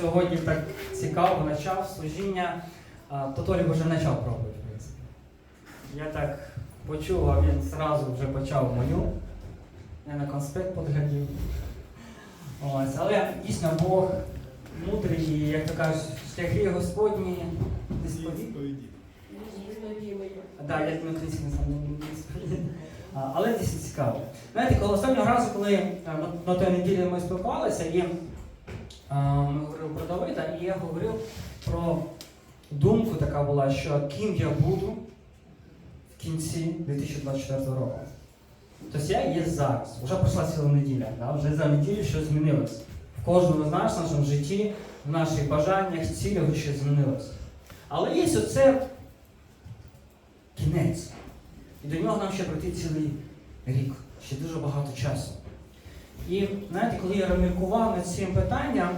сьогодні так цікаво почав служіння, то Толік вже почав пробувати, в принципі. Я так почув, а він одразу вже почав мою. Я на конспект подглядів. Ось, але дійсно Бог мудрий, і, як то кажуть, шляхи Господні дисповідні. Да, я на українській. Але дійсно цікаво. Знаєте, коли останнього разу, коли на, той неділі ми спілкувалися, і ми говорили про Давида, і я говорив про думку така була, що ким я буду в кінці 2024 року. Тобто я є зараз. Вже пройшла ціла неділя, да? вже за неділю щось змінилось. В кожному з нас, в нашому житті, в наших бажаннях, цілях щось змінилось. Але є оце кінець. І до нього нам ще пройти цілий рік, ще дуже багато часу. І знаєте, коли я розміркував над цим питанням,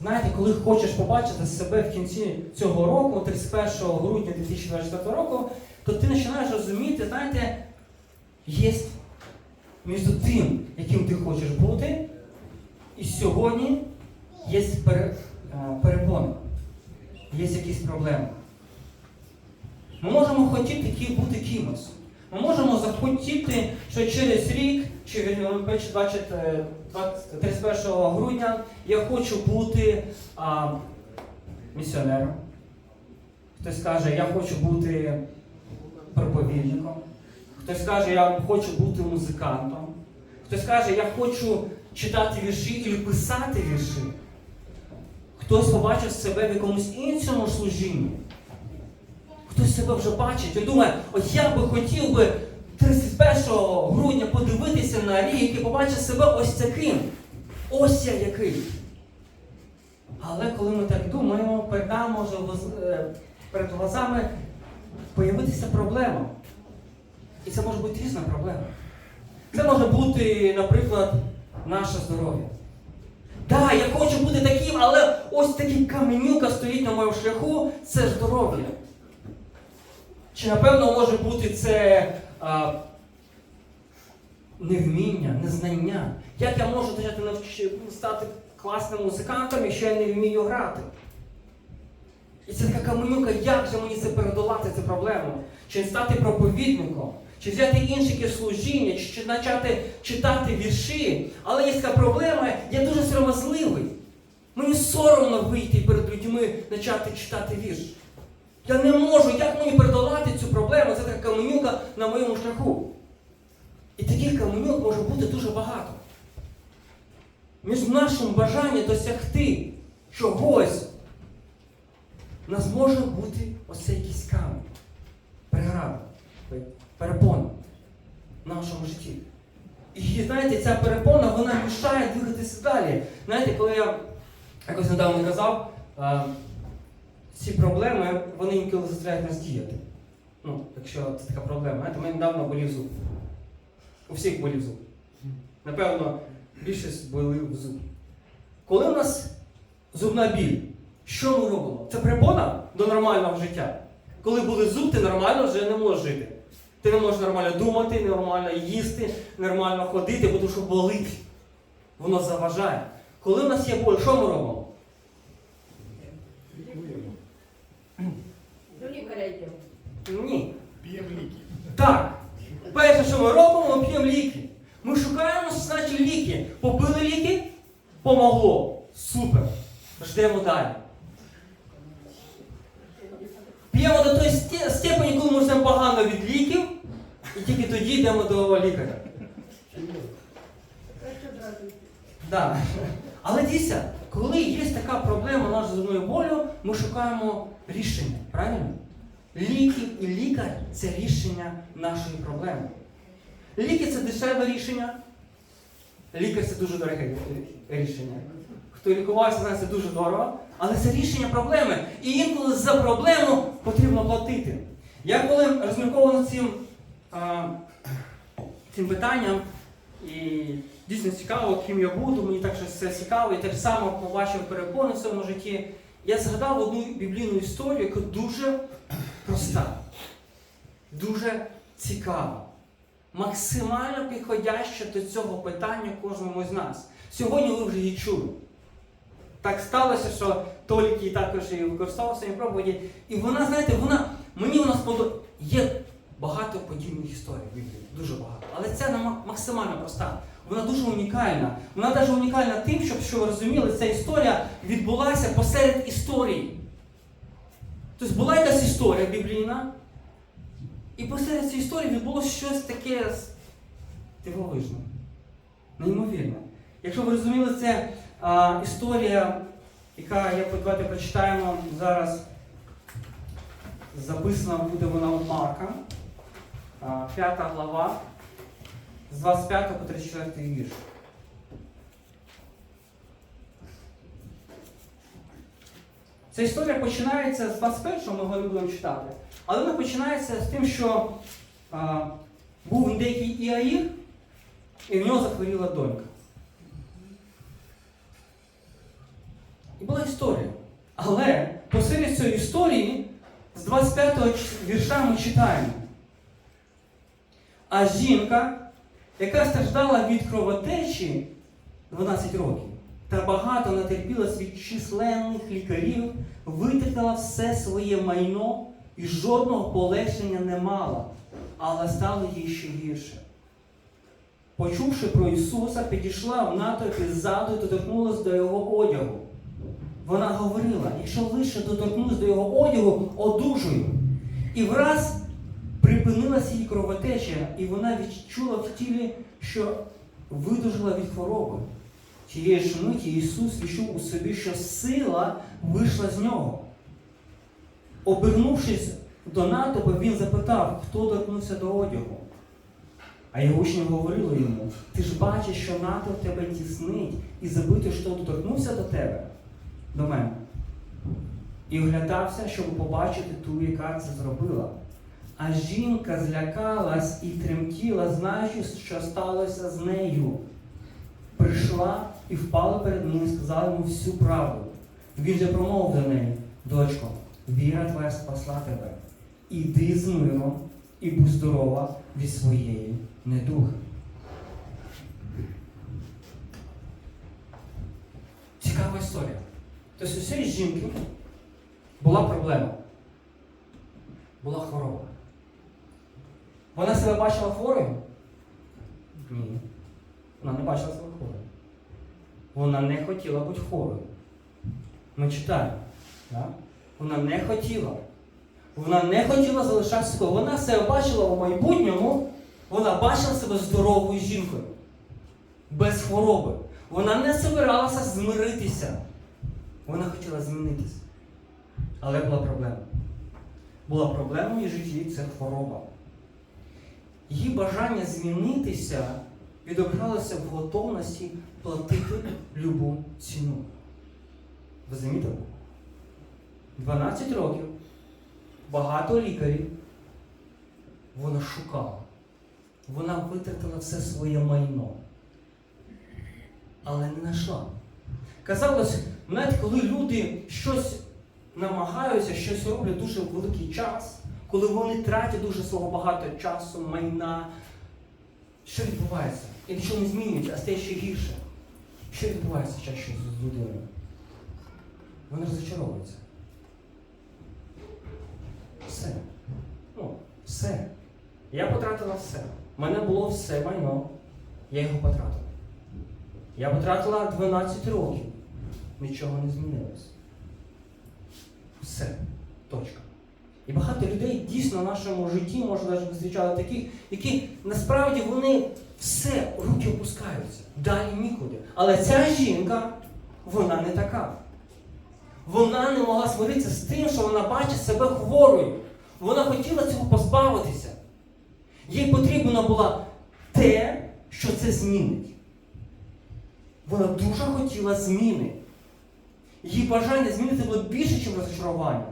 знаєте, коли хочеш побачити себе в кінці цього року, 31 грудня 2024 року, то ти починаєш розуміти, знаєте, є між тим, яким ти хочеш бути, і сьогодні є е, перепони, є якісь проблеми. Ми можемо хотіти бути кимось. Ми можемо захотіти, що через рік, чи вірніше, 20, е, 20 31 грудня я хочу бути а, місіонером. Хтось каже, я хочу бути проповідником. Хтось каже, я хочу бути музикантом. Хтось каже, я хочу читати вірші і писати вірші. Хтось побачив себе в якомусь іншому служінні. Хтось себе вже бачить і думає, от я би хотів би 31 грудня подивитися на рік і побачити себе ось таким. Ось я який. Але коли ми так думаємо, перед нами може е, перед глазами появитися проблема. І це може бути різна проблема. Це може бути, наприклад, наше здоров'я. Так, я хочу бути таким, але ось такий каменюка стоїть на моєму шляху це здоров'я. Чи напевно може бути це а, невміння, незнання? Як я можу стати класним музикантом, якщо я не вмію грати? І це така каменюка, як же мені це передолати цю проблему? Чи стати проповідником, чи взяти інше якесь служіння, чи почати читати вірші. Але є така проблема, я дуже сором'язливий. Мені соромно вийти перед людьми почати читати вірш. Я не можу, як мені передолати цю проблему? Це така каменюка на моєму шляху. І таких каменюк може бути дуже багато. Між нашим бажанням досягти чогось, у нас може бути оце якийсь камінь, переграда, перепона в нашому житті. І знаєте, ця перепона вона мішає двигатися далі. Знаєте, коли я якось недавно казав, е, ці проблеми, вони інколи заставляють нас діяти. Ну, якщо це така проблема. Знаєте, мене недавно болів зуб. У всіх болів зуб. Напевно, більшість болів зуб. Коли у нас зубна біль, що ми робимо? Це препона до нормального життя. Коли були зуб, ти нормально вже не можеш жити. Ти не можеш нормально думати, нормально їсти, нормально ходити, бо тому що болить. Воно заважає. Коли у нас є боль, що ми робимо? До лікаря йдемо. Ні. П'ємо ліки. Так. Перше, що ми робимо, ми п'ємо ліки. Ми шукаємо, значить, ліки. Попили ліки, помогло. Супер. Ждемо далі. П'ємо до тої степені, коли ми вже погано від ліків, і тільки тоді йдемо до лікаря. Да. Але дивіться, коли є така проблема нашою зубною болю, ми шукаємо рішення, правильно? Ліки і лікар це рішення нашої проблеми. Ліки це дешеве рішення. Лікар це дуже дороге рішення. Хто лікувався, знає, це дуже дорого. Але це рішення проблеми. І інколи за проблему потрібно платити. Я коли розмірковував над цим, цим питанням, і дійсно цікаво, ким я буду, мені так щось це цікаво, і так само побачив перепони в своєму житті. Я згадав одну біблійну історію, яка дуже проста, дуже цікава, максимально підходяща до цього питання кожному з нас. Сьогодні ви вже її чули. Так сталося, що її також і використовував в проповіді. І вона, знаєте, вона, мені вона сподобалася. Є багато подібних історій в Біблії, дуже багато. Але ця максимально проста. Вона дуже унікальна. Вона навіть унікальна тим, щоб що ви розуміли, ця історія відбулася посеред історії. Тобто була якась історія біблійна, і посеред цієї історії відбулося щось таке дивовижне, неймовірне. Якщо ви розуміли, це а, історія, яка, як давайте прочитаємо зараз, записана буде вона у Марка, а, 5 глава, з 25 по 34 вірш. Ця історія починається з 21-го, ми його будемо читати. Але вона починається з тим, що а, був індейкий Іаїр, і в нього захворіла донька. І була історія. Але посеред цієї історії з 25-го вірша ми читаємо. А жінка, яка страждала від кровотечі 12 років, та багато натерпілась від численних лікарів, витратила все своє майно і жодного полегшення не мала, але стало їй ще гірше. Почувши про Ісуса, підійшла в натовпі ззаду і доторкнулася до Його одягу. Вона говорила, якщо лише доторкнусь до його одягу, одужую. І враз припинилася її кровотеча, і вона відчула в тілі, що видужила від хвороби. Тієї ж миті Ісус відчув у собі, що сила вийшла з нього. Обернувшись до натовпу, він запитав, хто доторкнувся до одягу. А його учні говорили йому: ти ж бачиш, що натовп тебе тіснить, і забити, що доторкнувся до тебе до мене. І оглядався, щоб побачити ту, яка це зробила. А жінка злякалась і тремтіла, знаючи, що сталося з нею. Прийшла і впала перед ним і сказала йому всю правду. Він же промовив до неї, дочко, віра твоя спасла тебе. Іди з миром і будь здорова від своєї недуги. Цікава історія. Тобто у цієї жінки була проблема. Була хвороба. Вона себе бачила хворою? Ні. Вона не бачила себе. Вона не хотіла бути хворою. Ми читаємо. Да? Вона не хотіла. Вона не хотіла залишатися хворою. Вона себе бачила у майбутньому, вона бачила себе здоровою жінкою. Без хвороби. Вона не збиралася змиритися. Вона хотіла змінитися. Але була проблема. Була проблема її житті це хвороба. Її бажання змінитися відображалося в готовності платити любу ціну. Ви замітили? 12 років, багато лікарів. Вона шукала. Вона витратила все своє майно. Але не знайшла. Казалось, знаєте, коли люди щось намагаються, щось роблять дуже великий час, коли вони тратять дуже свого багато часу, майна, що відбувається? І нічого не змінюється, а стає ще гірше. Що відбувається чаще з людиною? Вони розчаровуються. Все. Ну, все. Я потратила все. У мене було все майно. Я його потратила. Я потратила 12 років. Нічого не змінилось. Все. Точка. І багато людей дійсно в нашому житті, може навіть зустрічали таких, які насправді вони все, руки опускаються. Далі нікуди. Але ця жінка, вона не така. Вона не могла смиритися з тим, що вона бачить себе хворою. Вона хотіла цього позбавитися. Їй потрібно було те, що це змінить. Вона дуже хотіла зміни. Її бажання змінити було більше, ніж розчарування.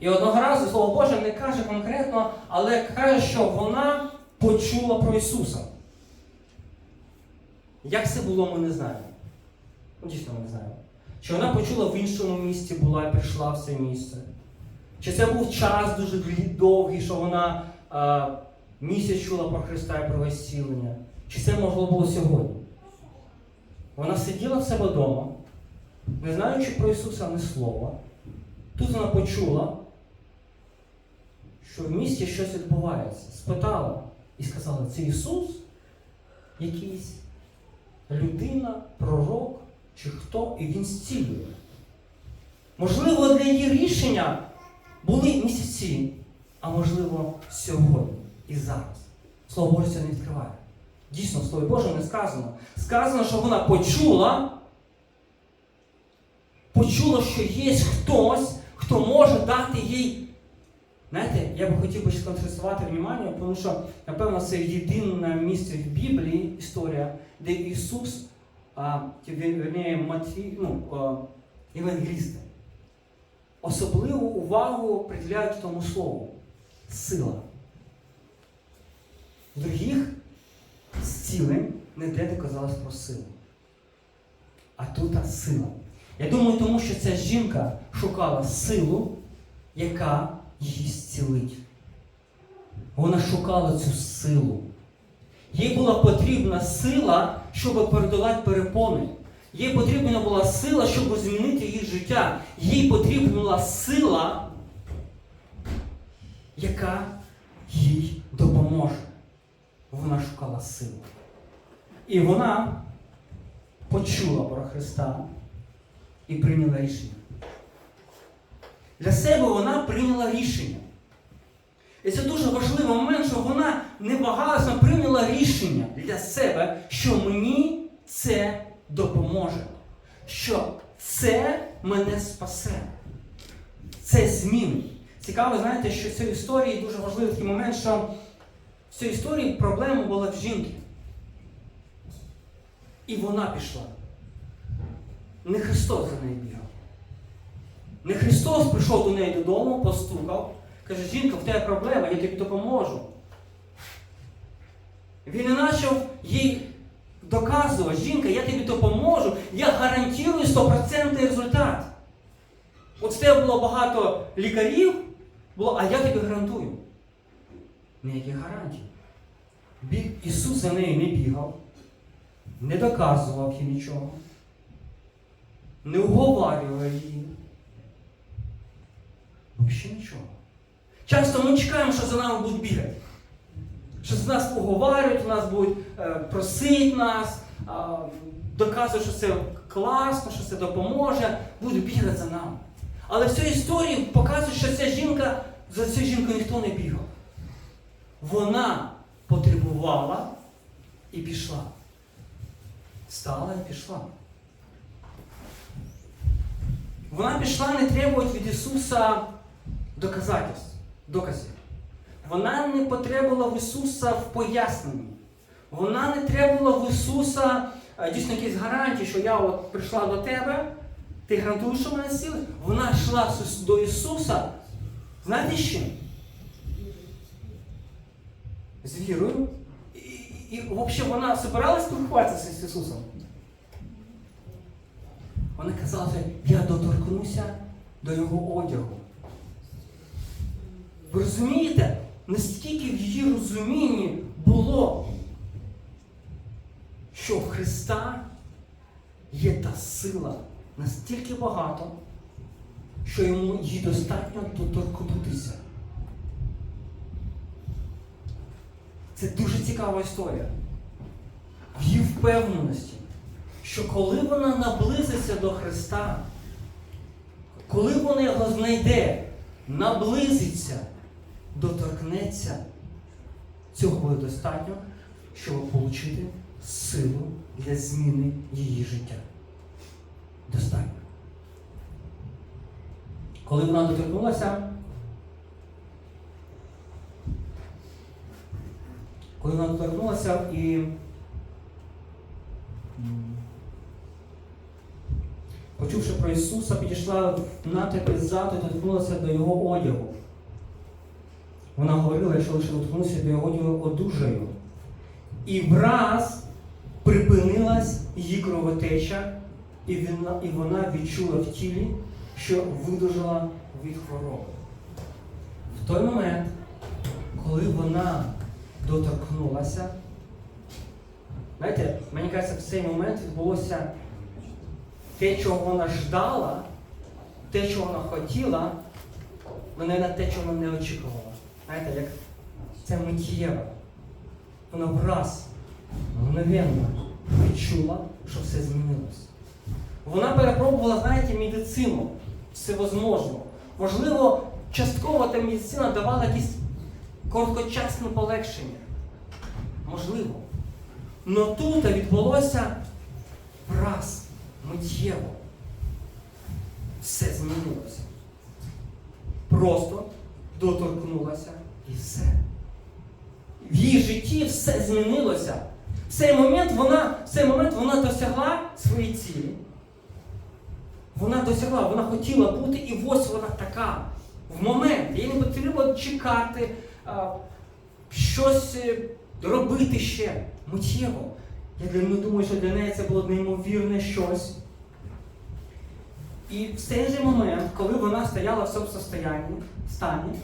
І одного разу Слово Боже не каже конкретно, але каже, що вона почула про Ісуса. Як це було, ми не знаємо. Ну, Дійсно, ми не знаємо. Чи вона почула в іншому місці була і прийшла в це місце? Чи це був час дуже довгий, що вона а, місяць чула про Христа і про зцілення? Чи це могло було сьогодні? Вона сиділа в себе вдома, не знаючи про Ісуса ні слова, тут вона почула, що в місті щось відбувається. Спитала і сказала, це Ісус якийсь людина, пророк чи хто, і Він зцілює. Можливо, для її рішення були місяці, а можливо, сьогодні і зараз. Слово Боже це не відкриває. Дійсно, в Слові Божому не сказано. Сказано, що вона почула, почула, що є хтось, хто може дати їй. Знаєте, я би хотів би сконцентрувати увагу, тому що, напевно, це єдине місце в Біблії історія, де Ісус, а, вірніше, Матвій, ну, а, особливу увагу приділяють тому слову сила. Других зцілень ніде не казалось про силу. А тут сила. Я думаю, тому що ця жінка шукала силу, яка її зцілить. Вона шукала цю силу. Їй була потрібна сила, щоб передолати перепони. Їй потрібна була сила, щоб змінити її життя. Їй потрібна була сила, яка їй допоможе. Вона шукала силу. І вона почула про Христа і прийняла рішення. Для себе вона прийняла рішення. І це дуже важливий момент, що вона небагато прийняла рішення для себе, що мені це допоможе. Що це мене спасе. Це змінить. Цікаво, знаєте, що в цій історії дуже важливий такий момент, що в цій історії проблема була в жінки. І вона пішла. Не Христос за нею бігав. Не Христос прийшов до неї додому, постукав, каже, жінка, в тебе проблема, я тобі допоможу. Він не почав їй доказувати, жінка, я тобі допоможу, я гарантую 100% результат. От в тебе було багато лікарів, було, а я тобі гарантую. Ніяких гарантій. Ісус за нею не бігав, не доказував їй нічого, не уговарював її. Взагалі нічого. Часто ми чекаємо, що за нами будуть бігати. Що за нас поговорять, нас будуть е, просити нас, е, доказують, що це класно, що це допоможе, будуть бігати за нами. Але в цій історії показує, що ця жінка, за цю жінку ніхто не бігав. Вона потребувала і пішла. Стала і пішла. Вона пішла не требувати від Ісуса доказательств, доказів. Вона не потребувала в Ісуса в поясненні. Вона не требувала в Ісуса е, дійсно якісь гарантії, що я от прийшла до тебе, ти гарантуєш, що мене сіли. Вона йшла до Ісуса. Знаєте чим? З вірою. І, і, і взагалі вона збиралась спілкуватися з Ісусом. Вона казала, я доторкнуся до його одягу. Ви розумієте, наскільки в її розумінні було, що в Христа є та сила настільки багато, що йому їй достатньо доторкнутися. Це дуже цікава історія. В її впевненості, що коли вона наблизиться до Христа, коли вона його знайде, наблизиться, доторкнеться, цього достатньо, щоб отримати силу для зміни її життя. Достатньо. Коли вона доторкнулася, коли вона доторкнулася і почувши про Ісуса, підійшла в натовпі ззаду і доторкнулася до Його одягу. Вона говорила, якщо лише доторкнувся до одужаю. І враз припинилась її кровотеча, і вона, і вона відчула в тілі, що видужала від хвороби. В той момент, коли вона доторкнулася, знаєте, мені кажеться, в цей момент відбулося те, чого вона ждала, те, чого вона хотіла, вона на те, чого вона не очікувала. Знаєте, як це миттєво. Вона враз, мгновенно відчула, що все змінилось. Вона перепробувала, знаєте, медицину всевозможну. Можливо, частково та медицина давала якісь короткочасне полегшення. Можливо. Но тут відбулося враз, миттєво. Все змінилося. Просто доторкнулася і все. В її житті все змінилося. В цей момент вона, в цей момент вона досягла своєї цілі. Вона досягла, вона хотіла бути, і ось вона така. В момент. Їй не потрібно чекати, а, щось е, робити ще миттєво. Я думаю, що для неї це було неймовірне щось. І в цей же момент, коли вона стояла в цьому стані,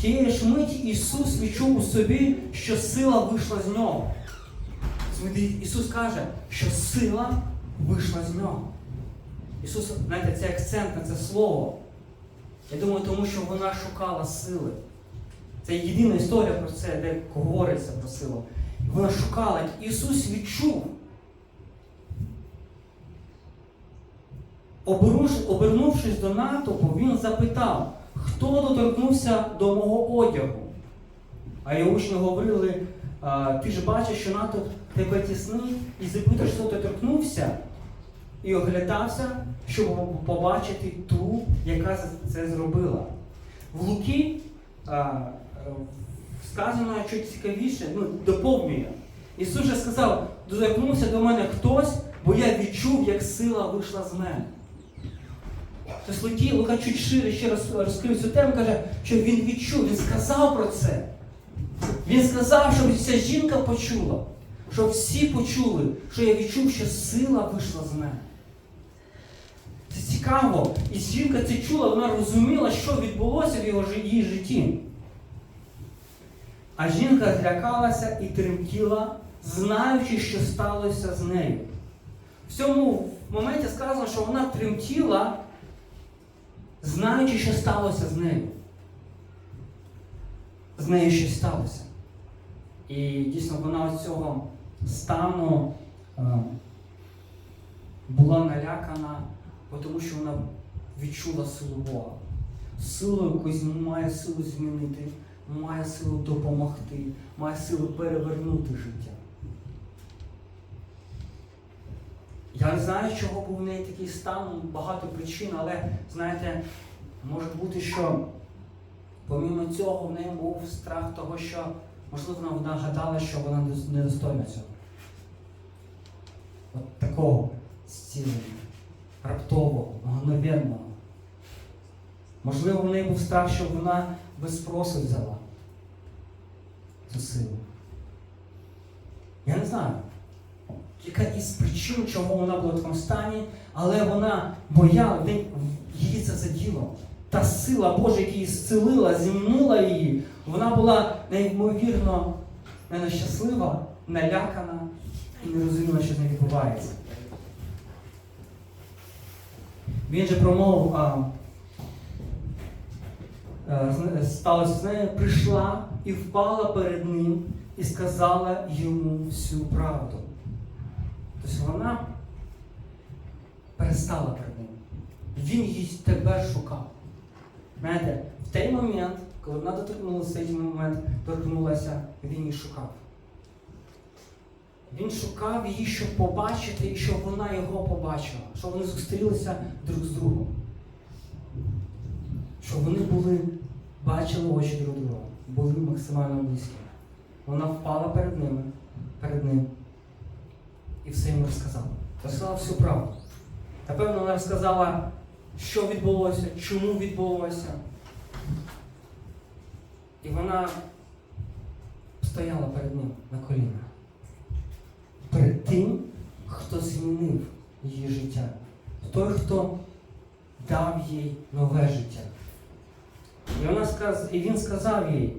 тієї ж миті Ісус відчув у собі, що сила вийшла з нього. Ісус каже, що сила вийшла з нього. Ісус, знаєте, це акцент на це слово. Я думаю, тому що вона шукала сили. Це єдина історія про це, де говориться про силу. Вона шукала. Ісус відчув. Обернувши- Обернувшись до натовпу, він запитав, хто доторкнувся до мого одягу. А його учні говорили, ти ж бачиш, що натовп тебе тіснив, і запитуєш, хто доторкнувся, і оглядався, щоб побачити ту, яка це зробила. В Луки сказано щось цікавіше, ну, доповнює. Ісус же сказав, доторкнувся до мене хтось, бо я відчув, як сила вийшла з мене. Тобто Луки, Лука чуть шире ще раз розкрив цю тему, каже, що він відчув, він сказав про це. Він сказав, щоб ця жінка почула, щоб всі почули, що я відчув, що сила вийшла з мене. Це цікаво. І жінка це чула, вона розуміла, що відбулося в його її житті. А жінка злякалася і тремтіла, знаючи, що сталося з нею. В цьому моменті сказано, що вона тремтіла, знаючи, що сталося з нею. З нею щось сталося. І дійсно вона з цього стану е, була налякана, тому що вона відчула силу Бога. Силу якусь має силу змінити, має силу допомогти, має силу перевернути життя. Я не знаю, чого був в неї такий стан, багато причин, але знаєте, може бути, що помімо цього в неї був страх того, що, можливо, вона гадала, що вона недостойна цього. От такого зцілення, раптового, мгновенного. Можливо, в неї був страх, що вона без спросу взяла цю силу. Я не знаю, яка із причин, чому вона була в такому стані, але вона бояла, її це заділо. Та сила Божа, яка її зцілила, змінила її, вона була неймовірно не щаслива, налякана і не розуміла, що з нею відбувається. Він же промовив, а, а, сталося з нею, прийшла і впала перед ним і сказала йому всю правду. Тобто вона перестала перед ним. Він її тебе шукав. Знаєте, в той момент, коли вона доторкнулася, цей момент торкнулася, він її шукав. Він шукав її, щоб побачити, і щоб вона його побачила, щоб вони зустрілися друг з другом. Щоб вони були, бачили очі друг друга, були максимально близькі. Вона впала перед ними, перед ним і все йому розказала. Розказала всю правду. Напевно, вона розказала, що відбулося, чому відбулося. І вона стояла перед ним на колінах. Перед тим, хто змінив її життя. Той, хто дав їй нове життя. І, вона сказ... і він сказав їй,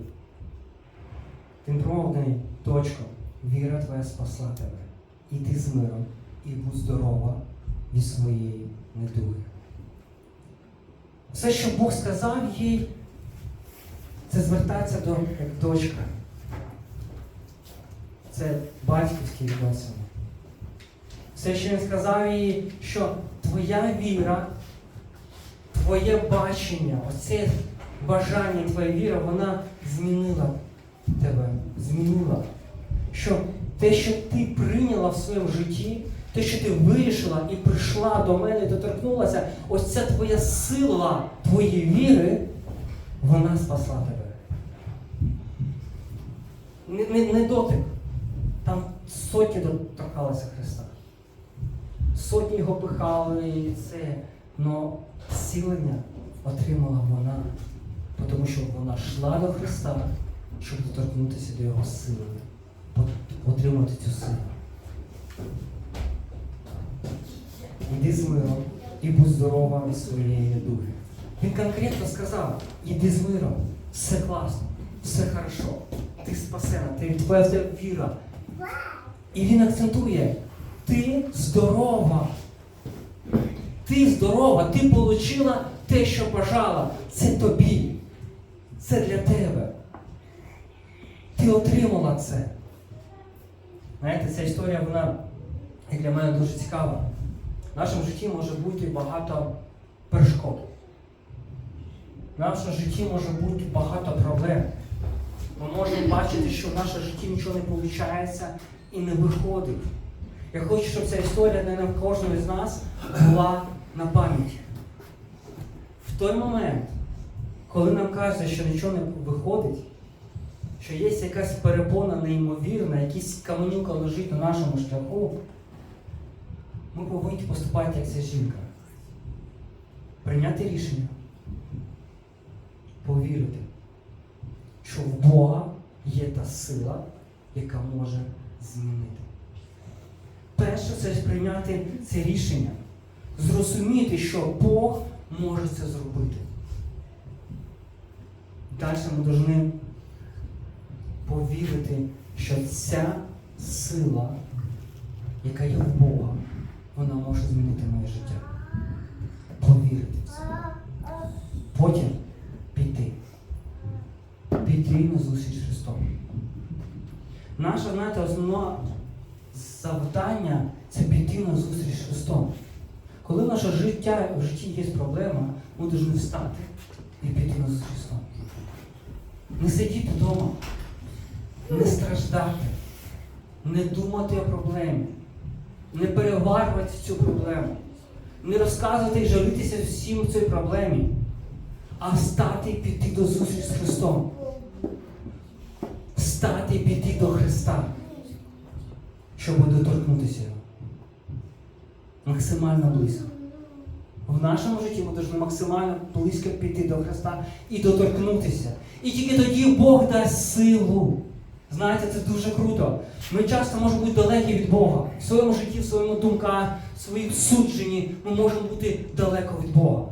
промовив до дочко, віра твоя спасла тебе. Іди з миром і будь здорова від своєї недуги. Все, що Бог сказав їй, це звертатися до як дочка. Це батьківські відносини. Все, що він сказав їй, що твоя віра, твоє бачення, оце бажання, твоя віра, вона змінила тебе, змінила. Що те, що ти прийняла в своєму житті, те, що ти вирішила і прийшла до мене, доторкнулася, ось ця твоя сила твоєї віри, вона спасла тебе. Не, не, не дотик. Там сотні доторкалися Христа. Сотні його пихали і це. Но зцілення отримала вона, тому що вона йшла до Христа, щоб доторкнутися до Його сили, отримати цю силу. Іди з миром і будь здорова від своєї недуги. Він конкретно сказав, іди з миром, все класно, все хорошо, ти спасена, ти твоя віра. І він акцентує, ти здорова. Ти здорова, ти отримала те, що бажала. Це тобі. Це для тебе. Ти отримала це. Знаєте, ця історія, вона і для мене дуже цікава. В нашому житті може бути багато перешкод. В нашому житті може бути багато проблем. Ми можемо бачити, що в нашому житті нічого не виходить і не виходить. Я хочу, щоб ця історія для кожного з нас була на пам'яті. В той момент, коли нам кажуть, що нічого не виходить, що є якась перепона неймовірна, якийсь каменюка лежить на нашому шляху, ми повинні поступати як ця жінка. Прийняти рішення, повірити, що в Бога є та сила, яка може змінити. Перше це прийняти це рішення, зрозуміти, що Бог може це зробити. Далі ми повинні повірити, що ця сила, яка є в Бога, вона може змінити моє життя. Повірити в це. Потім піти. Піти на зустріч Христом. Наше, знаєте, основне завдання це піти на зустріч Христом. Коли в наше життя, в житті є проблема, ми повинні встати і піти на зустріч Христом. Не сидіти вдома, не страждати, не думати о проблемі, не переварювати цю проблему, не розказувати і жалітися всім цій проблемі, а встати і піти до зустрічі з Христом. Встати і піти до Христа, щоб доторкнутися його. Максимально близько. В нашому житті ми повинні максимально близько піти до Христа і доторкнутися. І тільки тоді Бог дасть силу. Знаєте, це дуже круто. Ми часто можемо бути далекі від Бога. В своєму житті, в своєму думках, в своїм судженні ми можемо бути далеко від Бога.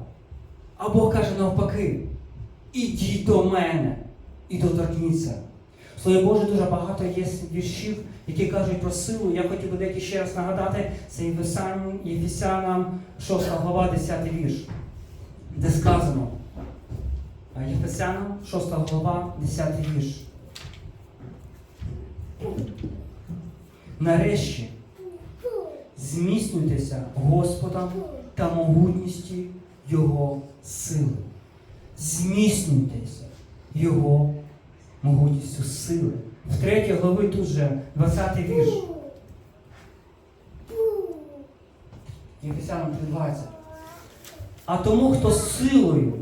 А Бог каже навпаки: ідіть до мене і доторкніться. В Слові Боже дуже багато є віршів, які кажуть про силу. Я хотів би деякі ще раз нагадати, це Єфесянам 6 глава, 10 вірш, де сказано. Єфесянам 6 глава, 10 вірш. Нарешті зміцнюйтеся Господом та могутністю Його сили. Зміцнюйтеся Його могутністю сили. В третій глави тут же 20 вірш. Єфесянам 3.20. А тому, хто силою,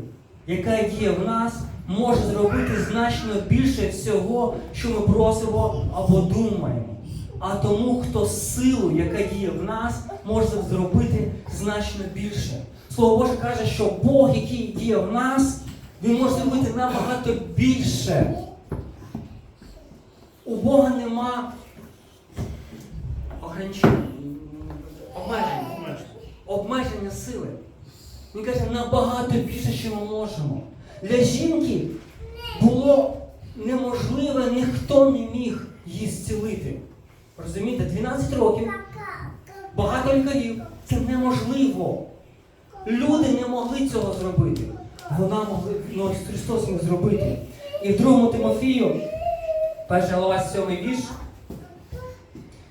яка є в нас, може зробити значно більше всього, що ми просимо або думаємо. А тому, хто силу, яка є в нас, може зробити значно більше. Слово Боже каже, що Бог, який є в нас, Він може зробити набагато більше. У Бога нема ограничень, обмеження, обмеження сили. Він каже, набагато більше, що ми можемо. Для жінки було неможливе, ніхто не міг її зцілити. Розумієте, 12 років, багато лікарів, Це неможливо. Люди не могли цього зробити. Вона могла, ну, Христос міг зробити. І в 2 Тимофію, перша глава 7 вірш,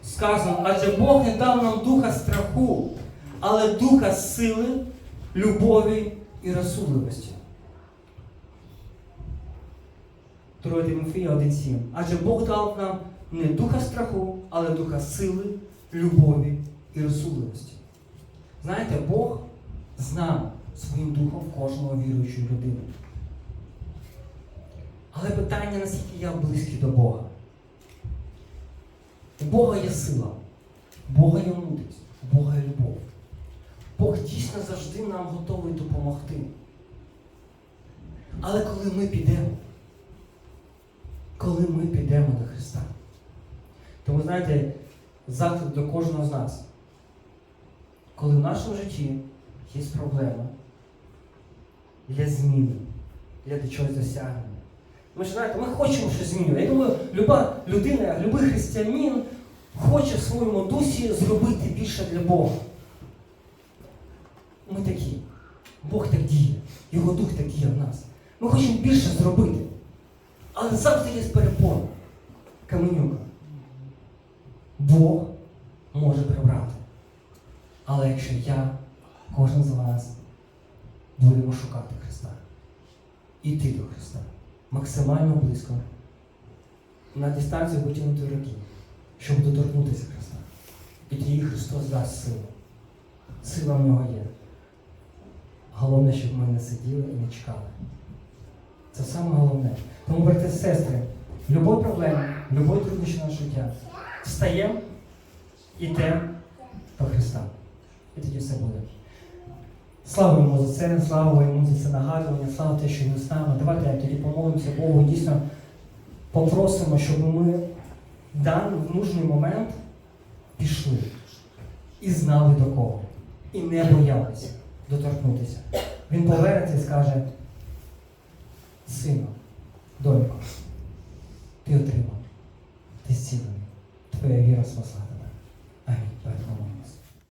сказано, адже Бог не дав нам духа страху, але духа сили, любові і розсудливості. 2 Тимофія 1.7. Адже Бог дав нам не духа страху, але духа сили, любові і розсудливості. Знаєте, Бог знав своїм духом кожного віруючої людини. Але питання, наскільки я близький до Бога. У Бога є сила, у Бога є мудрість, у Бога є любов. Бог дійсно завжди нам готовий допомогти. Але коли ми підемо, коли ми підемо до Христа. Тому знаєте, заклик до кожного з нас. Коли в нашому житті є проблема для зміни, для чогось досягнення. Ми ж знаєте, ми хочемо щось змінювати. Я думаю, люба людина, любий християнин хоче в своєму дусі зробити більше для Бога. Ми такі. Бог так діє, Його дух так діє в нас. Ми хочемо більше зробити. Але завжди є перепон. Каменюка. Бог може прибрати. Але якщо я, кожен з вас, будемо шукати Христа, іти до Христа максимально близько, на дистанцію витягнути руки, щоб доторкнутися Христа. І тоді Христос дасть силу. Сила в нього є. Головне, щоб ми не сиділи і не чекали. Це саме головне. Тому, брати сестри, в будь-якій проблемі, в будь-якій труднощі нашого життя встаємо, йдемо до Христа. І тоді все буде. Слава йому за це, слава йому за це нагадування, слава те, що він з нами. Давайте тоді помолимося Богу, дійсно попросимо, щоб ми в даний в нужний момент пішли і знали до кого. І не боялися доторкнутися. Він повернеться і скаже, сину, Донько, ти отримав. Ти зцілений. Твоя віра спасла тебе. Амінь.